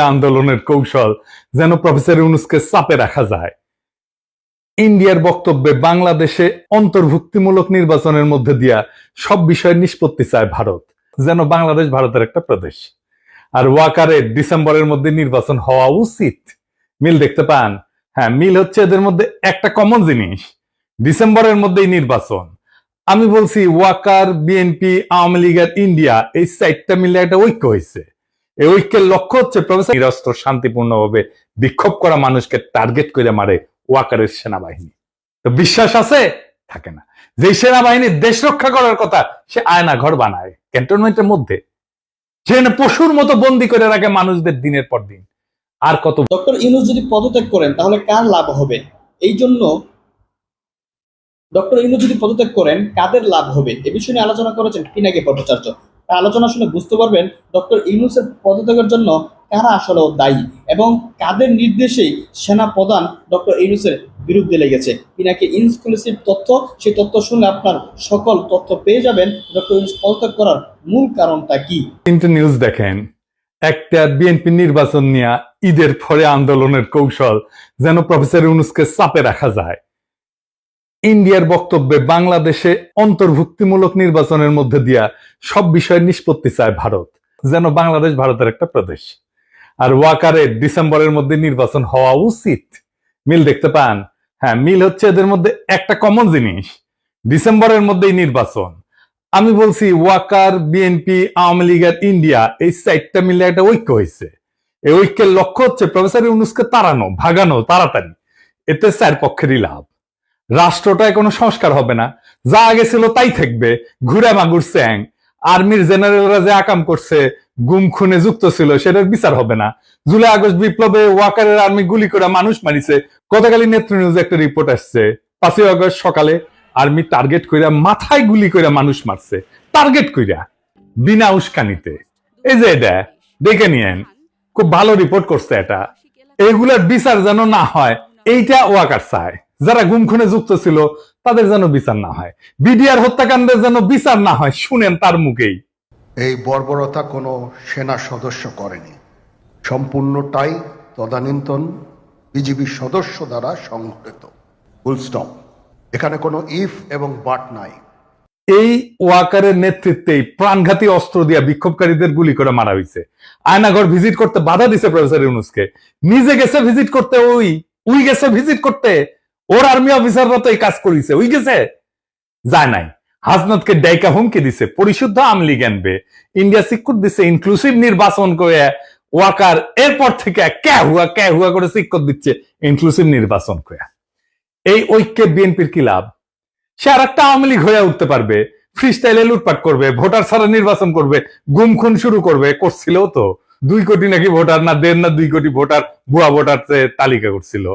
আন্দোলনের কৌশল যেন প্রফেসর ইউনুসকে চাপে রাখা যায়। ইন্ডিয়ার বক্তব্যে বাংলাদেশে অন্তর্ভুক্তিমূলক নির্বাচনের মধ্যে দিয়া সব বিষয়ের নিষ্পত্তি চায় ভারত, যেন বাংলাদেশ ভারতের একটা প্রদেশ। আর ওয়াকারে ডিসেম্বরের মধ্যে নির্বাচন হওয়া উচিত। মিল দেখতে পান? হ্যাঁ মিল হচ্ছে এদের মধ্যে একটা কমন জিনিস। ডিসেম্বরের মধ্যেই নির্বাচন। আমি বলছি ওয়াকার, বিএনপি, আওয়ামী লীগ আর ইন্ডিয়া, এই সাইটটা মিলে একটা ঐক্য হয়েছে। এই ঐক্যের লক্ষ্য হচ্ছে প্রফেসর নিরস্ত্র, শান্তিপূর্ণভাবে বিক্ষোভ করা মানুষকে টার্গেট করে মারে ওয়াকারের সেনাবাহিনী। তো বিশ্বাস আছে? থাকে না। যে সেনাবাহিনী দেশ রক্ষা করার কথা সে আয়না ঘর বানায় ক্যান্টনমেন্টের মধ্যে। সেখানে পশুর মতো বন্দি করে রাখে মানুষদের দিনের পর দিন। আর কত ডক্টর ইউনুস যদি পদত্যাগ করেন, তাহলে কার লাভ হবে? এই জন্য ডক্টর ইউনুস যদি পদত্যাগ করেন, কাদের লাভ হবে? এ বিষয়ে আলোচনা করেছেন পিনাকি ভট্টাচার্য। আলোচনা শুনে বুঝতে পারবেন ডক্টর ইউনুসের পদত্যাগের জন্য কারা আসলে দায়ী এবং কাদের নির্দেশেই সেনা প্রধান ডক্টর ইউনুসের বিরুদ্ধে লেগেছে। পিনাকি ইনক্লুসিভ তথ্য? সেই তথ্য শুনে আপনার সকল তথ্য পেয়ে যাবেন। ডক্টর ইউনুস পদত্যাগ করার মূল কারণটা কি? তিনটে নিউজ দেখেন। একটা বিএনপি নির্বাচন নিয়ে ঈদের পরে আন্দোলনের কৌশল যেন প্রফেসর ইউনুসকে চাপে রাখা যায়। ইন্ডিয়ার বক্তব্যে বাংলাদেশে অন্তর্ভুক্তিমূলক নির্বাচনের মধ্যে দিয়া সব বিষয়ের নিষ্পত্তি চায় ভারত, যেন বাংলাদেশ ভারতের একটা প্রদেশ। আর ওয়াকারে ডিসেম্বরের মধ্যে নির্বাচন হওয়া উচিত। মিল দেখতে পান? হ্যাঁ মিল হচ্ছে এদের মধ্যে একটা কমন জিনিস। ডিসেম্বরের মধ্যেই নির্বাচন। আমি বলছি ওয়াকার, বিএনপি, আওয়ামী লীগ আর ইন্ডিয়া, এই সাইটটা মিলে একটা ঐক্য হয়েছে। এই ঐক্যের লক্ষ্য হচ্ছে প্রফেসর ইউনুসকে তাড়ানো, ভাগানো, তাড়াতাড়ি। এতে চার পক্ষেরই লাভ। রাষ্ট্রটায় কোনো সংস্কার হবে না। যা আগে ছিল তাই থাকবে। ঘুরে মাগুর স্যাং। আর্মির জেনারেলরা যে আকাম করছে, গুম খুনে যুক্ত ছিল, সেটার বিচার হবে না। জুলাই আগস্ট বিপ্লবে ওয়াকারের আর্মি গুলি করে মানুষ মারিছে। গতকালই নেত্র নিউজে একটা রিপোর্ট আসছে। পাঁচই আগস্ট সকালে আর্মি টার্গেট কইরা মাথায় গুলি কইরা মানুষ মারছে। টার্গেট কইরা। বিনা উস্কানিতে। এই যে এটা, দেখে নিয়েন। খুব ভালো রিপোর্ট করছে এটা। এগুলার বিচার যেন না হয়, এইটা ওয়াকার চায়। যারা গুম খুনে যুক্ত ছিল তাদের যেন বিচার না হয়। বিডিআর হত্যাকাণ্ডের যেন বিচার না হয় শুনেন তার মুখেই। এই বর্বরতা কোনো সেনা সদস্য করেনি। সম্পূর্ণটাই তদানীন্তন বিজিবি সদস্য দ্বারা সংঘটিত। Full stop. এখানে কোনো ইফ এবং বাট নাই। এই ওয়াকারের নেতৃত্বেই প্রাণঘাতী অস্ত্র দিয়া বিক্ষোভকারীদের গুলি করে মারা হয়েছে আয়নাঘর ভিজিট করতে বাধা দিছে প্রফেসর ইউনুসকে। নিজে গেছে ভিজিট করতে ওই উই গেছে ভিজিট করতে। ওর আর্মি অফিসাররা তো এই কাজ করেছে উই গেছে? যায় নাই। হাসনাতকে ডাইকা হুমকি দিছে, পরিশুদ্ধ আমলি জ্ঞানবে ইন্ডিয়া সিকুট দিছে ইনক্লুসিভ নির্বাচন করে ওয়াকার, এরপর থেকে ক্যা হুয়া ক্যা হুয়া করে সিক্কত দিচ্ছে ইনক্লুসিভ নির্বাচন করে। এই ঐক্যে বিএনপির কি লাভ? সে আর একটা আওয়ামী লীগ হয়ে উঠতে পারবে ফ্রি স্টাইলে লুটপাট করবে, ভোটার ছাড়া নির্বাচন করবে, গুম খুন শুরু করবে করছিল তো। দুই কোটি নাকি ভোটার না দেড় না দুই কোটি ভোটার, ভুয়া ভোটার তালিকা করছিল।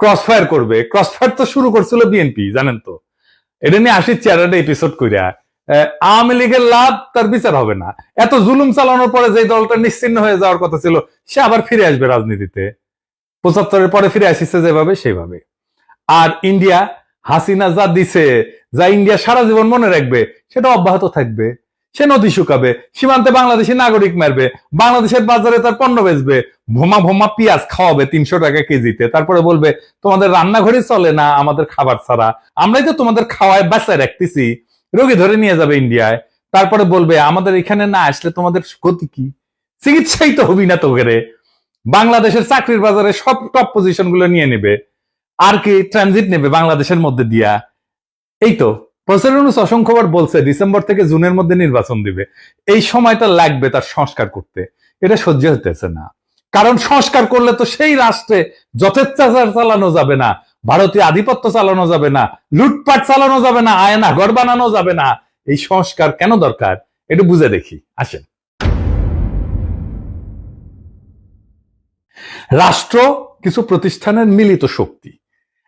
ক্রস ফায়ার করবে। ক্রস ফায়ার তো শুরু করছিল বিএনপি জানেন তো। এটা নিয়ে আসি চেয়ারটা এপিসোড কইরা। আওয়ামী লীগের লাভ তার বিচার হবে না। এত জুলুম চালানোর পরে যে দলটা নিশ্চিন্ন হয়ে যাওয়ার কথা ছিল, সে আবার ফিরে আসবে রাজনীতিতে। পঁচাত্তরের পরে ফিরে আসিছে যেভাবে সেভাবে আর ইন্ডিয়া হাসিনা যা দিছে, যা ইন্ডিয়া সারা জীবন মনে রাখবে, সেটা অব্যাহত থাকবে। সে নদী শুকাবে, সীমান্তে বাংলাদেশি নাগরিক মারবে, বাংলাদেশের বাজারে তার পণ্য বেচবে, ভোমা ভোমা পেঁয়াজ খাওয়াবে তিনশো টাকা কেজিতে। তারপরে বলবে, তোমাদের রান্নাঘরে চলে না আমাদের খাবার ছাড়া। আমরাই তো তোমাদের খাওয়ায় বাঁচায় রাখতেছি। রোগী ধরে নিয়ে যাবে ইন্ডিয়ায়। তারপরে বলবে, আমাদের এখানে না আসলে তোমাদের ক্ষতি কি? চিকিৎসাই তো হবি না তোকে বাংলাদেশের চাকরির বাজারে সব টপ পজিশনগুলো নিয়ে নেবে। আর কি ট্রানজিট নেবে বাংলাদেশের মধ্যে দিয়া। এই তো। প্রফেসর অসংখ্যবার বলছে ডিসেম্বর থেকে জুনের মধ্যে নির্বাচন দিবে। এই সময়টা লাগবে তার সংস্কার করতে। এটা সহ্য হতেছে না। কারণ সংস্কার করলে তো সেই রাষ্ট্রে যথেচ্ছাচার চালানো যাবে না, ভারতীয় আধিপত্য চালানো যাবে না, লুটপাট চালানো যাবে না, আয়না ঘর বানানো যাবে না। এই সংস্কার কেন দরকার? একটু বুঝে দেখি। আসেন। রাষ্ট্র কিছু প্রতিষ্ঠানের মিলিত শক্তি।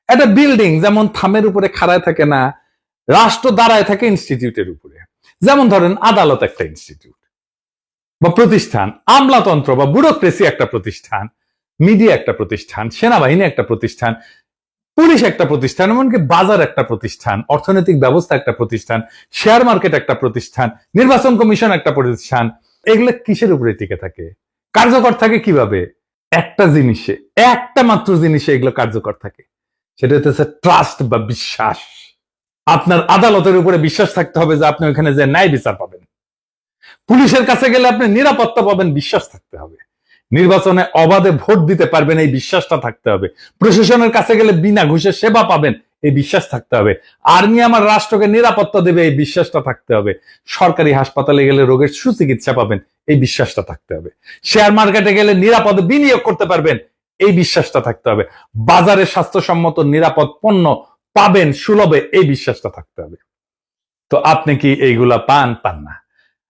একটা বিল্ডিং যেমন থামের উপরে খাড়ায় থাকে না রাষ্ট্র দাঁড়ায় থাকে ইনস্টিটিউটের উপরে। যেমন ধরেন আদালত একটা ইনস্টিটিউট বা প্রতিষ্ঠান, আমলাতন্ত্র বা ব্যুরোক্রেসি একটা প্রতিষ্ঠান, মিডিয়া একটা প্রতিষ্ঠান, সেনাবাহিনী একটা প্রতিষ্ঠান, পুলিশ একটা প্রতিষ্ঠান, এমনকি বাজার একটা প্রতিষ্ঠান, অর্থনৈতিক ব্যবস্থা একটা প্রতিষ্ঠান শেয়ার মার্কেট একটা প্রতিষ্ঠান, নির্বাচন কমিশন একটা প্রতিষ্ঠান, এগুলো কিসের উপরে টিকে থাকে? কার্যকর থাকে কীভাবে? একটা জিনিসে, একটা মাত্র জিনিসে এগুলো কার্যকর থাকে। সেটা হচ্ছে ট্রাস্ট বা বিশ্বাস। আপনার আদালতের উপরে বিশ্বাস থাকতে হবে যে আপনি ওখানে যে ন্যায় বিচার পাবেন। পুলিশের কাছে গেলে আপনি নিরাপত্তা পাবেন, বিশ্বাস থাকতে হবে। নির্বাচনে অবাধে ভোট দিতে পারবেন, এই বিশ্বাসটা থাকতে হবে। প্রশাসনের কাছে গেলে বিনা ঘুষে সেবা পাবেন, এই বিশ্বাস থাকতে হবে। আর্মি আমার রাষ্ট্রকে নিরাপত্তা দেবে, এই বিশ্বাসটা থাকতে হবে। সরকারি হাসপাতালে গেলে রোগের সুচিকিৎসা পাবেন, এই বিশ্বাসটা থাকতে হবে। শেয়ার মার্কেটে গেলে নিরাপদে বিনিয়োগ করতে পারবেন, এই বিশ্বাসটা থাকতে হবে। বাজারে স্বাস্থ্যসম্মত, নিরাপদ পণ্য পাবেন সুলভে, এই বিশ্বাসটা থাকতে হবে। তো আপনি কি এইগুলা পান? পান না।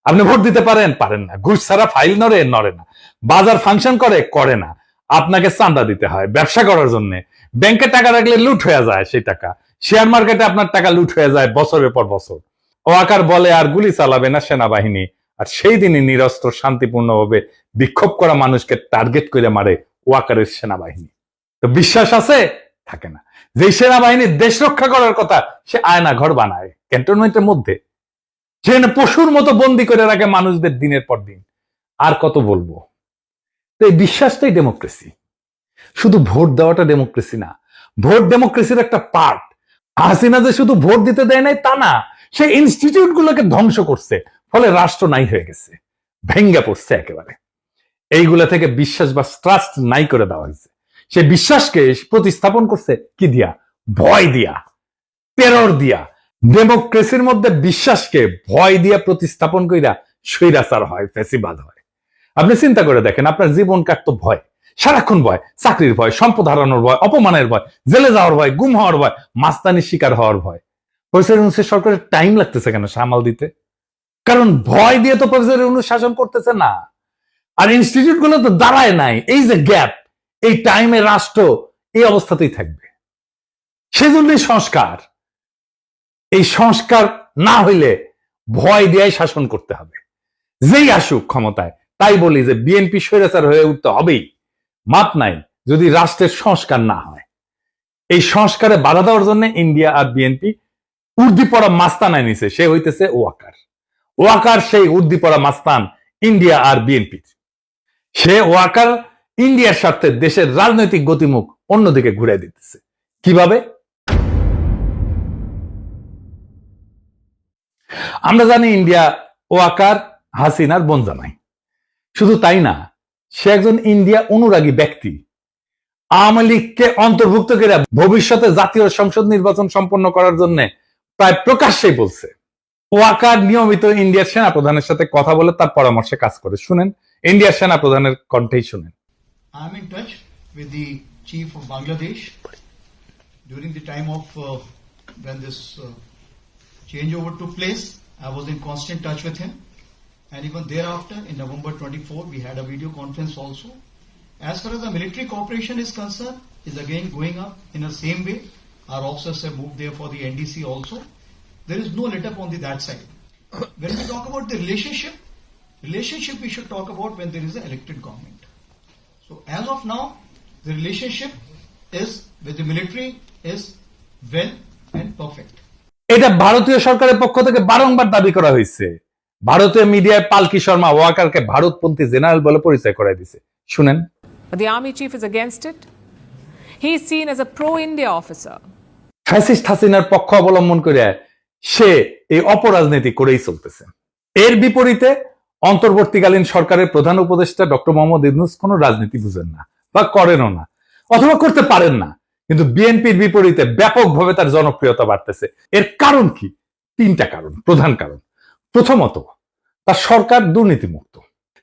আপনি ভোট দিতে পারেন? পারেন না। ঘুষ ছাড়া ফাইল নড়ে? নড়ে না। বাজার ফাংশন করে? করে না। আপনাকে চাঁদা দিতে হয় ব্যবসা করার জন্য। ব্যাংকে টাকা রাখলে লুট হয়ে যায় সেই টাকা। শেয়ার মার্কেটে আপনার টাকা লুট হয়ে যায় বছরের পর বছর। ওয়াকার বলে, আর গুলি চালাবে না সেনাবাহিনী। আর সেই দিনই নিরস্ত্র, শান্তিপূর্ণভাবে বিক্ষোভ করা মানুষকে টার্গেট করে মারে ওয়াকারের সেনাবাহিনী। তো বিশ্বাস আছে? থাকে না। যে সেনাবাহিনী দেশ রক্ষা করার কথা সে আয়না ঘর বানায়, ক্যান্টনমেন্টের মধ্যে। সেখানে পশুর মতো বন্দি করে রাখে মানুষদের দিনের পর দিন। আর কত বলব? তো এই বিশ্বাসটাই ডেমোক্রেসি শুধু ভোট দেওয়াটা ডেমোক্রেসি না, ভোট ডেমোক্রেসির একটা পার্ট হাসিনা যে শুধু ভোট দিতে দেয় নাই, তা না, সে ইনস্টিটিউট গুলোকে ধ্বংস করছে, ফলে রাষ্ট্র নাই হয়ে গেছে, ভেঙ্গে পড়ছে একেবারে। এইগুলা থেকে বিশ্বাস বা ট্রাস্ট নাই করে দেওয়া হয়েছে। সে বিশ্বাসকে প্রতিস্থাপন করছে কি দিয়া? ভয় দিয়া টেরর দিয়া। ডেমোক্রেসির মধ্যে বিশ্বাসকে ভয় দিয়া প্রতিস্থাপন কইরা স্বৈরাচার হয় ফেসিবাদ হয়। আপনি চিন্তা করে দেখেন, আপনার জীবন কাটতো ভয়, সারাক্ষণ ভয়, চাকরির ভয়, সম্পদ হারানোর ভয়, অপমানের ভয়, জেলে যাওয়ার ভয়, গুম হওয়ার ভয়, মাস্তানির শিকার হওয়ার ভয়। প্রফেসর ইউনুসের সরকারের টাইম লাগতেছে কেন সামাল দিতে? কারণ ভয় দিয়ে তো প্রফেসর ইউনুস শাসন করতেছে না। আর ইনস্টিটিউটগুলো তো দাঁড়ায় নাই, এই যে গ্যাপ এই টাইমে রাষ্ট্র এই অবস্থাতেই থাকবে। সেজন্যই সংস্কার। এই সংস্কার না হইলে ভয় দিয়াই শাসন করতে হবে। যেই আসুক ক্ষমতায়, তাই বলি যে বিএনপি স্বৈরাচার হয়ে উঠতে হবেই। মাপ নাই, যদি রাষ্ট্রের সংস্কার না হয়। এই সংস্কারে বাধা দেওয়ার জন্য ইন্ডিয়া আর বিএনপি উর্দি পড়া মাস্তান আনিছে সে হইতেছে ওয়াকার। ওয়াকার সেই উর্দি পড়া মাস্তান ইন্ডিয়া আর বিএনপি সে ওয়াকার ইন্ডিয়ার স্বার্থে দেশের রাজনৈতিক গতিমুখ অন্যদিকে ঘুরে দিতেছে। কীভাবে? আমরা জানি ইন্ডিয়া ওয়াকার হাসিনার বোন জানাই শুধু তাই না, সে একজন ইন্ডিয়া অনুরাগী ব্যক্তি। আওয়ামী লীগকে অন্তর্ভুক্ত করে ভবিষ্যতে জাতীয় সংসদ নির্বাচন সম্পন্ন করার জন্য প্রায় প্রকাশ্যেই বলছে। ওয়াকার নিয়মিত ইন্ডিয়ার সেনা প্রধানের সাথে কথা বলে তার পরামর্শে কাজ করে। শুনেন, ইন্ডিয়ার সেনা প্রধানের কণ্ঠেই শুনেন। I'm in touch with the chief of Bangladesh during the time of uh, when this uh, changeover took place. I was in constant touch with him, and even thereafter, in November 24, we had a video conference also. As far as the military cooperation is concerned, is again going up in the same way. Our officers have moved there for the NDC also. There is no let up on the that side. When we talk about the relationship, relationship we should talk about when there is an elected government. So as of now, the relationship is with the military is well and perfect. এটা ভারতীয় সরকারের পক্ষ থেকে বারংবার দাবি করা হয়েছে ভারতীয় মিডিয়ায় পালকি শর্মা ওয়াকারকে ভারতপন্থী জেনারেল বলে পরিচয় করাই দিছে শুনেন But the army chief is against it. He is seen as a pro India officer. Fascist হাসিনার পক্ষ অবলম্বন করে সে এই অপরাজনীতি করেই চলতেছে এর বিপরীতে অন্তর্বর্তীকালীন সরকারের প্রধান উপদেষ্টা ডক্টর মোহাম্মদ ইউনুস কোন রাজনীতি বুঝেন না বা করেনও না, অথবা করতে পারেন না, কিন্তু বিএনপির বিপরীতে ব্যাপকভাবে তার জনপ্রিয়তা বাড়তেছে। এর কারণ কি? তিনটা কারণ, প্রধান কারণ। প্রথমত, তার সরকার দুর্নীতিমুক্ত।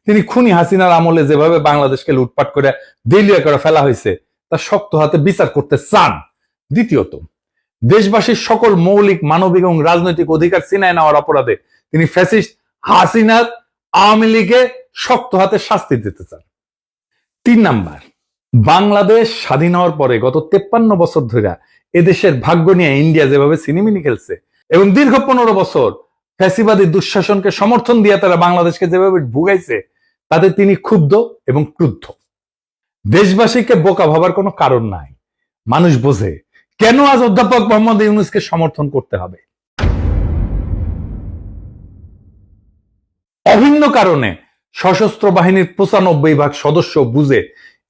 তিনি খুনি হাসিনার আমলে যেভাবে বাংলাদেশকে লুটপাট করে দেলিয়া করে ফেলা হয়েছে, তা শক্ত হাতে বিচার করতে চান। দ্বিতীয়ত, দেশবাসীর সকল মৌলিক, মানবিক এবং রাজনৈতিক অধিকার ছিনায় নেওয়ার অপরাধে তিনি ফ্যাসিস্ট হাসিনার আওয়ামী লীগে শক্ত হাতে শাস্তি দিতে চান। তিন নাম্বার, বাংলাদেশ স্বাধীন হওয়ার পরে গত তেপ্পান্ন বছর ধরে এদেশের ভাগ্য নিয়ে ইন্ডিয়া যেভাবে সিনেমিনি খেলছে এবং দীর্ঘ পনেরো বছর ফ্যাসিবাদী দুঃশাসনকে সমর্থন দিয়ে তারা বাংলাদেশকে যেভাবে ভুগাইছে, তাতে তিনি ক্ষুব্ধ এবং ক্রুদ্ধ। দেশবাসীকে বোকা ভাবার কোনো কারণ নাই। মানুষ বোঝে, কেন আজ অধ্যাপক মোহাম্মদ ইউনুসকে সমর্থন করতে হবে? অভিন্ন কারণে সশস্ত্র বাহিনীর পঁচানব্বই ভাগ সদস্য বুঝে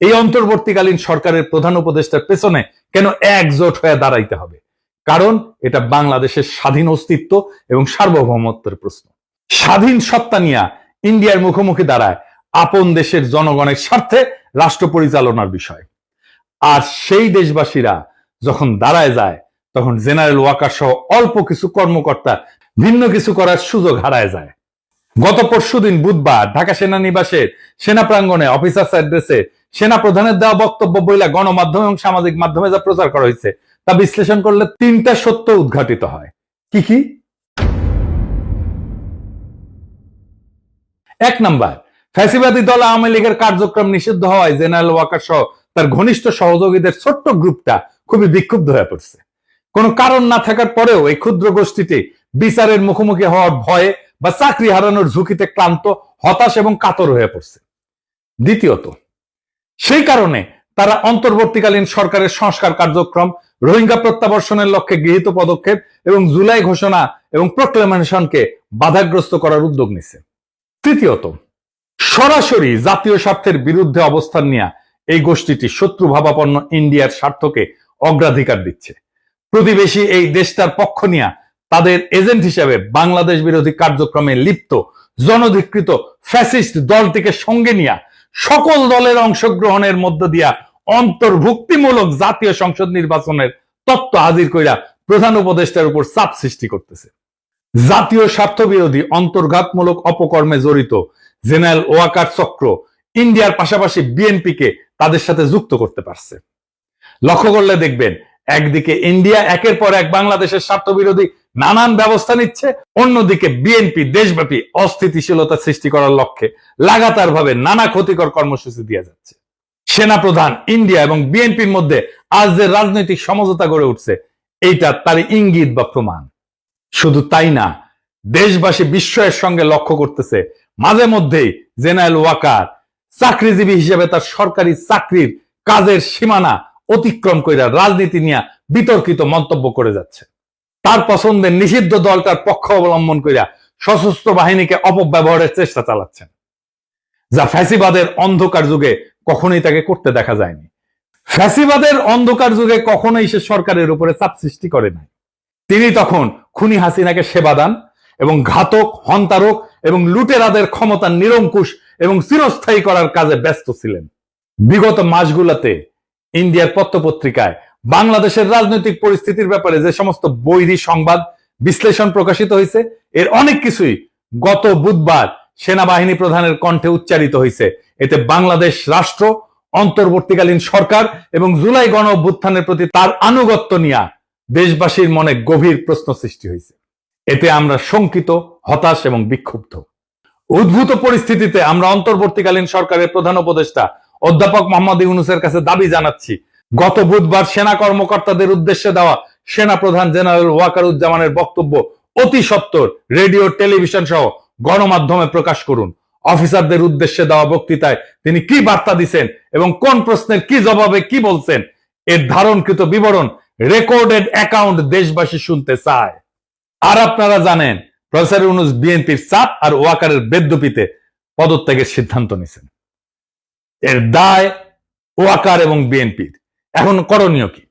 এই অন্তর্বর্তীকালীন সরকারের প্রধান উপদেষ্টার পেছনে কেন একজোট হয়ে দাঁড়াইতে হবে? কারণ এটা বাংলাদেশের স্বাধীন অস্তিত্ব এবং সার্বভৌমত্বের প্রশ্ন। স্বাধীন সত্তা নিয়ে ইন্ডিয়ার মুখোমুখি দাঁড়ায় আপন দেশের জনগণের স্বার্থে রাষ্ট্র পরিচালনার বিষয়। আর সেই দেশবাসীরা যখন দাঁড়ায় যায়, তখন জেনারেল ওয়াকার সহ অল্প কিছু কর্মকর্তা ভিন্ন কিছু করার সুযোগ হারায় যায়। গত পরশুদিন বুধবার ঢাকা সেনানিবাসের সেনা প্রাঙ্গণে অফিসার্স অ্যাড্রেসে সেনা প্রধানের দেওয়া বক্তব্য বইলা গণমাধ্যম এবং সামাজিক মাধ্যমে যা প্রচার করা হয়েছে, তা বিশ্লেষণ করলে তিনটা সত্য উদ্ঘাটিত হয়। কি কি? এক নাম্বার, ফ্যাসিবাদী দল আওয়ামী লীগের কার্যক্রম নিষিদ্ধ হওয়ায় জেনারেল ওয়াকার সহ তার ঘনিষ্ঠ সহযোগীদের ছোট্ট গ্রুপটা খুবই বিক্ষুব্ধ হয়ে পড়ছে। কোনো কারণ না থাকার পরেও এই ক্ষুদ্র গোষ্ঠীটি বিচারের মুখোমুখি হওয়ার ভয়ে বা চাকরি হারানোর ঝুঁকিতে ক্লান্ত, হতাশ এবং কাতর হয়ে পড়ছে। দ্বিতীয়ত, সেই কারণে তারা অন্তর্বর্তীকালীন সরকারের সংস্কার কার্যক্রম, রোহিঙ্গা প্রত্যাবর্ষণের লক্ষ্যে গৃহীত পদক্ষেপ এবং জুলাই ঘোষণা এবং প্রোক্লেমেশনকে বাধাগ্রস্ত করার উদ্যোগ নিছে। তৃতীয়ত, সরাসরি জাতীয় স্বার্থের বিরুদ্ধে অবস্থান নিয়ে এই গোষ্ঠীটি শত্রু ভাবাপন্ন ইন্ডিয়ার স্বার্থকে অগ্রাধিকার দিচ্ছে। প্রতিবেশী এই দেশটার পক্ষ নিয়ে তাদের এজেন্ট হিসেবে বাংলাদেশ বিরোধী কার্যক্রমে লিপ্ত, জনধিকৃত ফ্যাসিস্ট দলটিকে সঙ্গে নিয়ে সকল দলের অংশগ্রহণের মধ্য দিয়া অন্তর্ভুক্তিমূলক জাতীয় সংসদ নির্বাচনের তত্ত্ব হাজির কইরা প্রধান উপদেষ্টার উপর চাপ সৃষ্টি করতেছে। জাতীয় স্বার্থ বিরোধী অন্তর্ঘাতমূলক অপকর্মে জড়িত জেনারেল ওয়াকার চক্র ইন্ডিয়ার পাশাপাশি বিএনপিকে তাদের সাথে যুক্ত করতে পারছে। লক্ষ্য করলে দেখবেন, একদিকে ইন্ডিয়া একের পর এক বাংলাদেশের স্বার্থ বিরোধী নানান ব্যবস্থা নিচ্ছে। অন্যদিকে বিএনপি দেশব্যাপী অস্থিতিশীলতা সৃষ্টি করার লক্ষ্যে লাগাতার ভাবে নানা ক্ষতিকর কর্মসূচি দিয়ে যাচ্ছে। সেনাপ্রধান ইন্ডিয়া এবং বিএনপির মধ্যে আজ যে রাজনৈতিক সমঝোতা গড়ে উঠছে, এইটা তার ইঙ্গিত বা প্রমাণ। শুধু তাই না, দেশবাসী বিস্ময়ের সঙ্গে লক্ষ্য করতেছে, মাঝে মধ্যেই জেনারেল ওয়াকার চাকরিজীবী হিসেবে তার সরকারি চাকরির কাজের সীমানা অতিক্রম করে রাজনীতি নিয়ে বিতর্কিত মন্তব্য করে যাচ্ছে। তার পছন্দের নিষিদ্ধ দলটার পক্ষ অবলম্বন করিয়া সশস্ত্র বাহিনীকে অপব্যবহারের চেষ্টা চালাচ্ছেন। যা ফ্যাসিবাদের অন্ধকার যুগে কখনোই তাকে করতে দেখা যায়নি। ফ্যাসিবাদের অন্ধকার যুগে কখনোই সে সরকারের উপরে চাপ সৃষ্টি করে নাই। তিনি তখন খুনি হাসিনাকে সেবা দান এবং ঘাতক, হন্তারক এবং লুটেরাদের ক্ষমতা নিরঙ্কুশ এবং চিরস্থায়ী করার কাজে ব্যস্ত ছিলেন। বিগত মাসগুলোতে ইন্ডিয়ার পত্রপত্রিকায় বাংলাদেশের রাজনৈতিক পরিস্থিতির ব্যাপারে যে সমস্ত বৈরী সংবাদ বিশ্লেষণ প্রকাশিত হয়েছে, এর অনেক কিছুই গত বুধবার সেনাবাহিনী প্রধানের কণ্ঠে উচ্চারিত হয়েছে। এতে বাংলাদেশ রাষ্ট্র, অন্তর্বর্তীকালীন সরকার এবং জুলাই গণ অভ্যুত্থানের প্রতি তার আনুগত্য নিয়ে দেশবাসীর মনে গভীর প্রশ্ন সৃষ্টি হয়েছে। এতে আমরা শঙ্কিত, হতাশ এবং বিক্ষুব্ধ। উদ্ভূত পরিস্থিতিতে আমরা অন্তর্বর্তীকালীন সরকারের প্রধান উপদেষ্টা অধ্যাপক মোহাম্মদ ইউনুসের কাছে দাবি জানাচ্ছি গত বুধবার সেনা কর্মকর্তাদের উদ্দেশ্যে দেওয়া সেনা প্রধান জেনারেল ওয়াকারুজ্জামানের বক্তব্য অতি সত্বর রেডিও, টেলিভিশন সহ গণমাধ্যমে প্রকাশ করুন। অফিসারদের উদ্দেশ্যে দেওয়া বক্তৃতায় তিনি কি বার্তা দিচ্ছেন এবং কোন প্রশ্নের কি জবাবে কি বলছেন, এর ধারণকৃত বিবরণ রেকর্ডেড অ্যাকাউন্ট দেশবাসী শুনতে চায়। আর আপনারা জানেন, প্রফেসর ইউনুস বিএনপির চাপ আর ওয়াকারের বেদ্যপিতে পদত্যাগের সিদ্ধান্ত নিছেন। এর দায় ওয়াকার এবং বিএনপির। এখন করণীয় কি?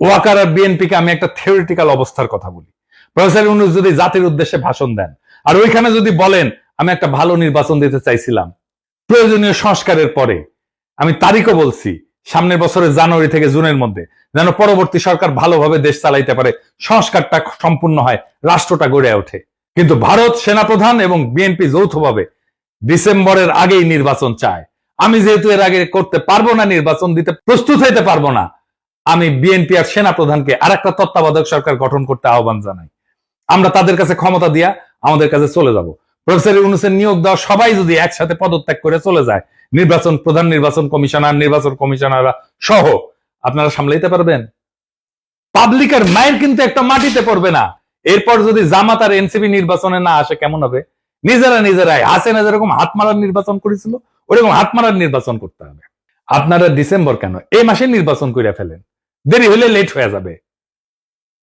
ওয়াকার আর বিএনপিকে আমি একটা থিওরিটিক্যাল অবস্থার কথা বলি। প্রফেসর ইউনুস যদি জাতির উদ্দেশ্যে ভাষণ দেন, আর ওইখানে যদি বলেন, আমি একটা ভালো নির্বাচন দিতে চাইছিলাম, প্রয়োজনীয় সংস্কারের পরে, আমি তারিখও বলছি, সামনের বছরের জানুয়ারি থেকে জুনের মধ্যে, যেন পরবর্তী সরকার ভালোভাবে দেশ চালাইতে পারে, সংস্কারটা সম্পূর্ণ হয়, রাষ্ট্রটা গড়ে ওঠে। কিন্তু ভারত সেনাপ্রধান এবং বিএনপি যৌথভাবে ডিসেম্বরের আগেই নির্বাচন চায়। আমি যেহেতু এর আগে করতে পারব না, নির্বাচন দিতে প্রস্তুত হইতে পারব না, আমি বিএনপি আর সেনাপ্রধানকে আর একটা তত্ত্বাবধায়ক সরকার গঠন করতে আহ্বান জানাই। আমরা তাদের কাছে ক্ষমতা দিয়া আমাদের কাছে চলে যাব। প্রফেসর ইউনুসের নিয়োগ দেওয়া সবাই যদি একসাথে পদত্যাগ করে চলে যায়, নির্বাচন প্রধান, নির্বাচন কমিশনার, নির্বাচন কমিশনাররা সহ, আপনারা সামলাইতে পারবেন? পাবলিকের মায়ের কিন্তু একটা মাটিতে পড়বে না। এরপর যদি জামাত আর এনসিপি নির্বাচনে না আসে, কেমন হবে? নিজেরা নিজেরাই, হাসেনা যেরকম হাত মারার নির্বাচন করেছিল ওরকম হাত মারার নির্বাচন করতে হবে। আপনারা ডিসেম্বর কেন? এই মাসে নির্বাচন করে ফেলেন। দেরি হলে লেট হয়ে যাবে।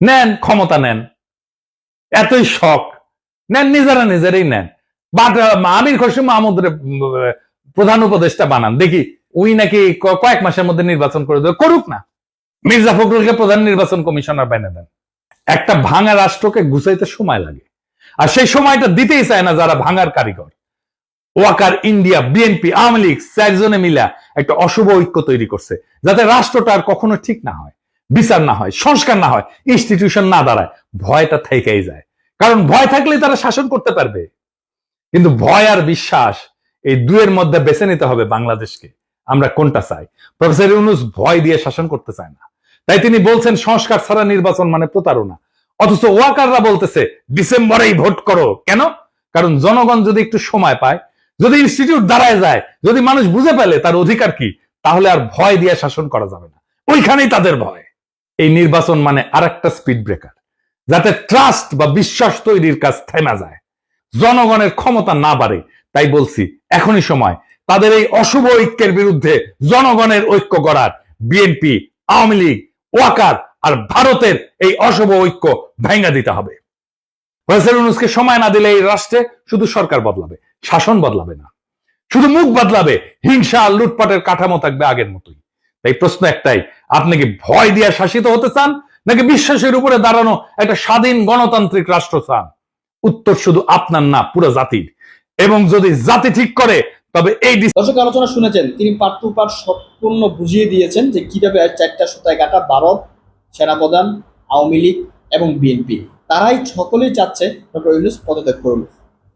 নেন, ক্ষমতা নেন। এতই শখ। নেন, নিজেরা নিজেরাই নেন। আমির খসরু মাহমুদের প্রধান উপদেষ্টা বানান। দেখি উই নাকি কয়েক মাসের মধ্যে নির্বাচন করে দেবে। করুক না। মির্জা ফখরুলকে প্রধান নির্বাচন কমিশনার বানিয়ে দেন। একটা ভাঙা রাষ্ট্রকে গুছাইতে সময় লাগে। আর সেই সময়টা দিতেই চায় না যারা ভাঙার কারিগর। ওয়াকার, ইন্ডিয়া, বিএনপি, আওয়ামী লীগ, চারজনে মিলা একটা অশুভ ঐক্য তৈরি করছে, যাতে রাষ্ট্রটা আর কখনো ঠিক না হয়, বিচার না হয়, সংস্কার না হয় ইনস্টিটিউশন না দাঁড়ায়, ভয়টা থেকেই যায়। কারণ ভয় থাকলেই তারা শাসন করতে পারবে। কিন্তু ভয় আর বিশ্বাস এই দুয়ের মধ্যে বেছে নিতে হবে বাংলাদেশকে। আমরা কোনটা চাই? প্রফেসর ইউনুস ভয় দিয়ে শাসন করতে চায় না। তাই তিনি বলছেন, সংস্কার ছাড়া নির্বাচন মানে প্রতারণা। অথচ ওয়াকাররা বলতেছে, ডিসেম্বরেই ভোট করো। কেন? কারণ জনগণ যদি একটু সময় পায় যদি ইনস্টিটিউট দাঁড়ায় যায়, যদি মানুষ বুঝে পেলে তার অধিকার কি, তাহলে আর ভয় দিয়ে শাসন করা যাবে না। ওইখানেই তাদের ভয়। এই নির্বাচন মানে আর একটা স্পিড ব্রেকার যাতে ট্রাস্ট বা বিশ্বাস তৈরির কাজ থেমা যায়। জনগণের ক্ষমতা না বাড়ে, তাই বলছি, এখনই সময়। তাদের এই অশুভ ঐক্যের বিরুদ্ধে জনগণের ঐক্য গড়ার বিএনপি আওয়ামী লীগ, ওয়াকার আর ভারতের এই অশুভ ঐক্য ভেঙে দিতে হবে। প্রফেসর ইউনুসকে সময় না দিলে এই রাষ্ট্রে শুধু সরকার বদলাবে। শাসন বদলাবে না। শুধু মুখ বদলাবে, হিংসা আর লুটপাটের কাঠামো থাকবে আগের মতোই। তাই প্রশ্ন একটাই, আপনি কি ভয় দিয়ে শাসিত হতে চান, নাকি বিশ্বাসের উপরে দাঁড়ানো একটা স্বাধীন গণতান্ত্রিক রাষ্ট্র চান? উত্তর শুধু আপনার না, পুরো জাতির। এবং যদি জাতি ঠিক করে, তবে এই দর্শক, আলোচনা শুনেছেন, তিনি পার্ট টু পার্ট সম্পূর্ণ বুঝিয়ে দিয়েছেন যে কীভাবে চারটা সুতায় কাটা ভারত, সেনাপ্রধান, আওয়ামী লীগ এবং বিএনপি। তারাই সকলেই চাচ্ছে ডক্টর ইউনুস পদত্যাগ করুন।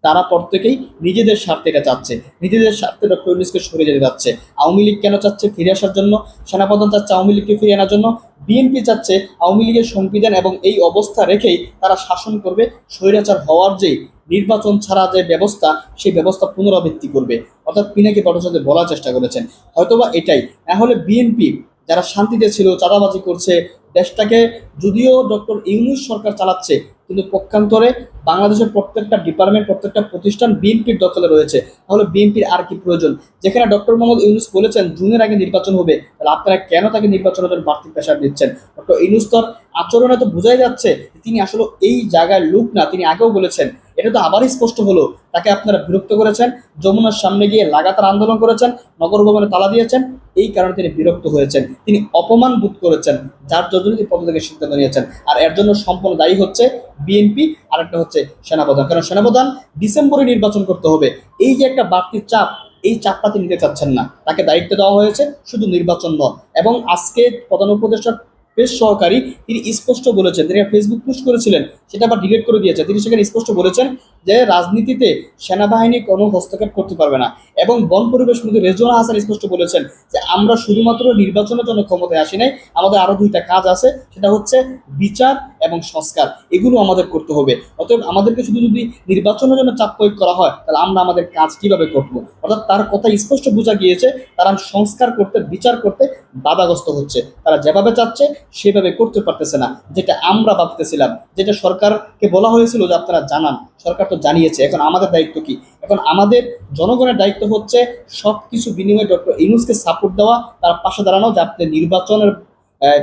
তারা প্রত্যেকেই নিজেদের স্বার্থে এটা চাচ্ছে। নিজেদের স্বার্থে ডক্টর ইউনুসকে সরে যেতে চাচ্ছে। আওয়ামী লীগ কেন চাচ্ছে ফিরে আসার জন্য? সেনাপ্রধান চাচ্ছে আওয়ামী লীগকে ফিরে আনার জন্য। বিএনপি চাচ্ছে আওয়ামী লীগের সংবিধান এবং এই অবস্থা রেখেই তারা শাসন করবে। স্বৈরাচার হওয়ার যে নির্বাচন ছাড়া যে ব্যবস্থা, সেই ব্যবস্থা পুনরাবৃত্তি করবে। অর্থাৎ পিনাকি ভট্টাচার্য বলার চেষ্টা করেছেন। হয়তোবা এটাই। না হলে বিএনপি যারা শান্তিতে ছিল, চাঁদাবাজি করছে, দেশটাকে যদিও ডক্টর ইউনুস সরকার চালাচ্ছে কিন্তু পক্ষান্তরে বাংলাদেশের প্রত্যেকটা ডিপার্টমেন্ট প্রত্যেকটা প্রতিষ্ঠান বিএনপির দখলে রয়েছে। তাহলে বিএনপির আর কি প্রয়োজন? যেখানে ডক্টর মোহাম্মদ ইউনুস বলেছেন, জুনের আগে নির্বাচন হবে, তাহলে আপনারা কেন তাকে নির্বাচনের জন্য বাড়তি প্রেশার দিচ্ছেন? ডক্টর ইউনুস তোর আচরণে তো বোঝাই যাচ্ছে তিনি আসলে এই জায়গায় লুক না, তিনি আগেও বলেছেন। এটা তো আবারই স্পষ্ট হলো। তাকে আপনারা বিরক্ত করেছেন, যমুনার সামনে গিয়ে লাগাতার আন্দোলন করেছেন, নগর ভবনে তালা দিয়েছেন, এই কারণে তিনি বিরক্ত হয়েছেন। তিনি অপমান বোধ করেছেন, যার জন্য তিনি পদত্যাগের সিদ্ধান্ত নিয়েছেন। আর এর জন্য সম্পূর্ণ দায়ী হচ্ছে বিএনপি আর একটা হচ্ছে সেনাপ্রধান। কারণ সেনাপ্রধান ডিসেম্বরে নির্বাচন করতে হবে। এই যে একটা বাড়তি চাপ, এই চাপটা তিনি নিতে চাচ্ছেন না। তাকে দায়িত্ব দেওয়া হয়েছে, শুধু নির্বাচন নয়। এবং আজকে প্রধান উপদেষ্টা বেশ সহকারী, তিনি স্পষ্ট বলেছেন, তিনি ফেসবুক পোস্ট করেছিলেন, সেটা আবার ডিলিট করে দিয়েছে তিনি সেখানে স্পষ্ট বলেছেন যে রাজনীতিতে সেনাবাহিনী কোনো হস্তক্ষেপ করতে পারবে না। এবং বন পরিবেশ মন্ত্রী রেজওয়ানা হাসান স্পষ্ট বলেছেন যে, আমরা শুধুমাত্র নির্বাচনের জন্য ক্ষমতায় আসি নাই, আমাদের আরও দুইটা কাজ আছে, সেটা হচ্ছে বিচার এবং সংস্কার। এগুলো আমাদের করতে হবে। অতএব আমাদেরকে শুধু যদি নির্বাচনের জন্য চাপ প্রয়োগ করা হয়, তাহলে আমরা আমাদের কাজ কীভাবে করব? অর্থাৎ তার কথা স্পষ্ট বোঝা গিয়েছে, তারা সংস্কার করতে, বিচার করতে বাধাগ্রস্ত হচ্ছে। তারা যেভাবে চাচ্ছে, সেভাবে করতে পারতেছে না, যেটা আমরা ভাবতেছিলাম। যেটা সরকারকে বলা হয়েছিল যে, আপনারা জানান। সরকার জানিয়েছে, এখন আমাদের দায়িত্ব কি? এখন আমাদের জনগণের দায়িত্ব হচ্ছে সব কিছু বিনিময়ে ডক্টর ইনুসকে সাপোর্ট দেওয়া, তার পাশে দাঁড়ানো যে আপনি নির্বাচনের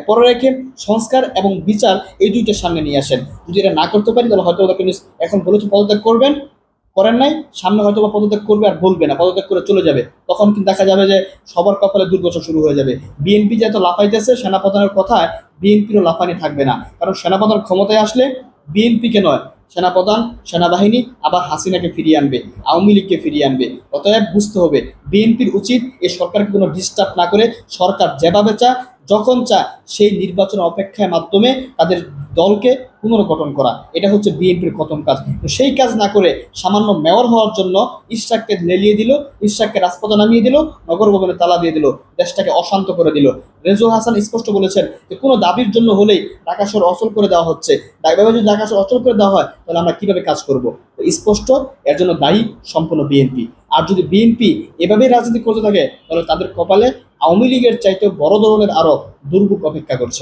পরে রেখে সংস্কার এবং বিচার এই দুইটা সামনে নিয়ে আসেন। যদি এটা না করতে পারি, তাহলে হয়তো ডক্টর ইউনূস এখন বলেছে পদত্যাগ করবেন, করেন নাই, সামনে হয়তো বা পদত্যাগ করবে আর বলবে না, পদত্যাগ করে চলে যাবে। তখন কিন্তু দেখা যাবে যে সবার কপালে দুর্বছর শুরু হয়ে যাবে। বিএনপি যত লাফাইতেছে, সেনাপ্রধানের কথায় বিএনপিরও লাফানি থাকবে না। কারণ সেনাপ্রধান ক্ষমতায় আসলে বিএনপিকে নয় সেনাপ্রধান, সেনাবাহিনী, আবার হাসিনাকে ফিরিয়ে আনবে, আওয়ামী লীগকে ফিরিয়ে আনবে। অতএব বুঝতে হবে, বিএনপির উচিত এ সরকারকে কোনো ডিস্টার্ব না করে সরকার যেভাবে চা যখন চা সেই নির্বাচন অপেক্ষার মাধ্যমে তাদের দলকে পুনর্গঠন করা। এটা হচ্ছে বিএনপির প্রথম কাজ। তো সেই কাজ না করে সামান্য মেয়র হওয়ার জন্য ইশাককে লেলিয়ে দিল ইশাককে রাজপথে নামিয়ে দিল, নগর ভবনে তালা দিয়ে দিল, দেশটাকে অশান্ত করে দিল। রেজুল হাসান স্পষ্ট বলেছেন যে কোনো দাবির জন্য হলেই ঢাকা শহর অচল করে দেওয়া হচ্ছে। এভাবে যদি ঢাকা শহর অচল করে দেওয়া হয়, তাহলে আমরা কীভাবে কাজ করব? স্পষ্ট, এর জন্য দায়ী সম্পূর্ণ বিএনপি। আর যদি বিএনপি এভাবেই রাজনীতি করতে থাকে, তাহলে তাদের কপালে আওয়ামী লীগের চাইতে বড় ধরনের আরও দুর্ভোগ অপেক্ষা করছে।